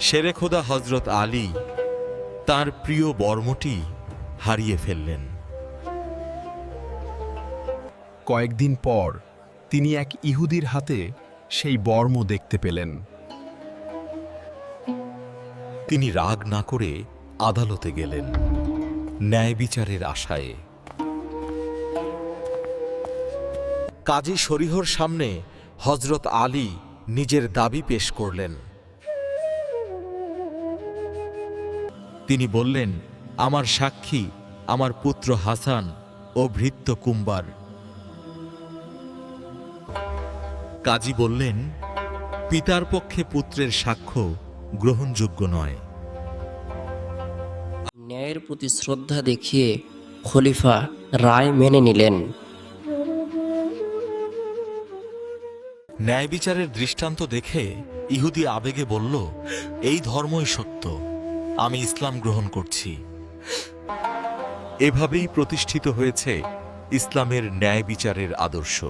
শেরেখোদা হজরত আলী তার প্রিয় বর্মটি হারিয়ে ফেললেন। কয়েকদিন পর তিনি এক ইহুদির হাতে সেই বর্ম দেখতে পেলেন। তিনি রাগ না করে আদালতে গেলেন ন্যায় বিচারের আশায়। কাজী শরীহর সামনে হজরত আলী নিজের দাবি পেশ করলেন। তিনি বললেন আমার সাক্ষী আমার পুত্র হাসান ও ভৃত্য কুম্বার। কাজী বললেন পিতার পক্ষে পুত্রের সাক্ষ্য গ্রহণযোগ্য নয়। ন্যায়ের প্রতি শ্রদ্ধা দেখিয়ে খলিফা রায় মেনে নিলেন। ন্যায় বিচারের দৃষ্টান্ত দেখে ইহুদি আবেগে বলল এই ধর্মই সত্য। আমি ইসলাম গ্রহণ করছি। এভাবেই প্রতিষ্ঠিত হয়েছে ইসলামের ন্যায় বিচারের আদর্শ।